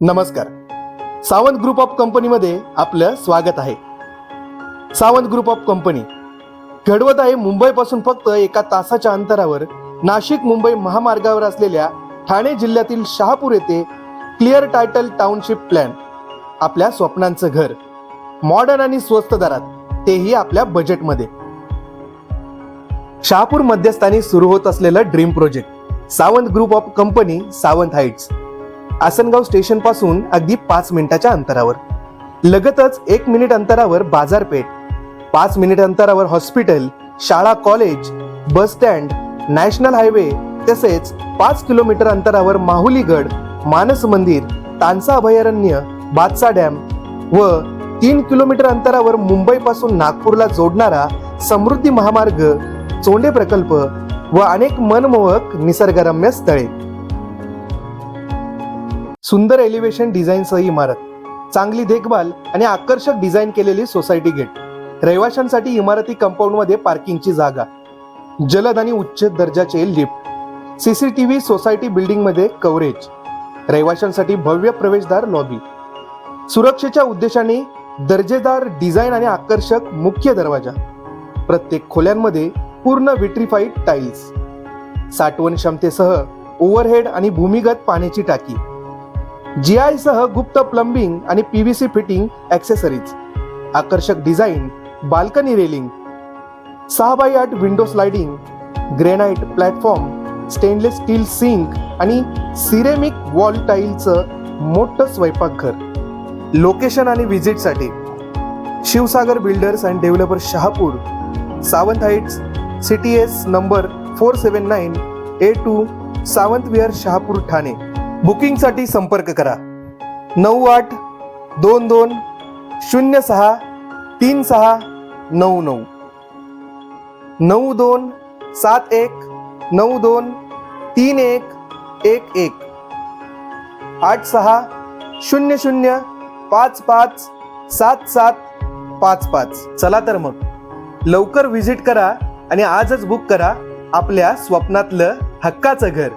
नमस्कार. Sawant group of कंपनीमध्ये आपलं स्वागत आहे. Sawant group of company. घडवत आहे मुंबईपासून फक्त एका तासाच्या अंतरावर नाशिक मुंबई महामार्गावर असलेल्या ठाणे जिल्ह्यातील शहापूर येथे क्लिअर टायटल टाउनशिप प्लॅन आपल्या स्वप्नांचं घर मॉडर्न आणि स्वस्त दरात तेही आपल्या बजेटमध्ये. शहापूर मध्यस्थानी सुरू होत असलेलं dream project Sawant group of company Sawant heights. Asangaon स्टेशनपासून अगदी पाच मिनिटाच्या अंतरावर. लगतच एक मिनिट अंतरावर बाजारपेठ पाच मिनिट अंतरावर हॉस्पिटल शाळा college bus stand national highway तसेच पाच किलोमीटर अंतरावर माहुलीगड मानस मंदिर तानसा अभयारण्य बादसा डॅम व तीन किलोमीटर अंतरावर मुंबईपासून नागपूरला जोडणारा समृद्धी महामार्ग चोंडे प्रकल्प व अनेक मनमोहक निसर्गरम्य स्थळे. सुंदर एलिव्हेशन डिझाईनसह इमारत चांगली देखभाल आणि आकर्षक डिझाईन केलेली सोसायटी गेट रहिवाशांसाठी इमारती कंपाऊंडमध्ये पार्किंगची जागा. जलद आणि उच्च दर्जाचे लिफ्ट सीसीटीव्ही सोसायटी बिल्डिंगमध्ये कव्हरेज रहिवाशांसाठी भव्य प्रवेशद्वार लॉबी सुरक्षेच्या उद्देशाने दर्जेदार डिझाईन आणि आकर्षक मुख्य दरवाजा. प्रत्येक खोल्यांमध्ये पूर्ण विट्रीफाईड टाईल्स साठवण क्षमतेसह ओव्हरहेड आणि भूमिगत पाण्याची टाकी. जी आय सह गुप्त प्लंबिंग आणि पीव्हीसी फिटिंग ॲक्सेसरीज आकर्षक डिझाईन बाल्कनी रेलिंग सहा बाय आठ window sliding granite platform stainless steel sink आणि सिरेमिक वॉल टाईलचं मोठं स्वयंपाकघर. लोकेशन आणि व्हिजिटसाठी Shivsagar builders and developer Shahapur Sawant heights city S number four seven nine A two Sawant Vihar Shahapur Thane. बुकिंगसाठी संपर्क करा. नऊ आठ दोन दोन शून्य सहा तीन सहा नऊ नऊ. नऊ दोन सात एक नऊ दोन तीन एक एक एक. आठ सहा शून्य शून्य पाच पाच सात सात पाच पाच. चला तर मग. लवकर व्हिजिट करा आणि आजच बुक करा आपल्या स्वप्नातलं हक्काचं घर.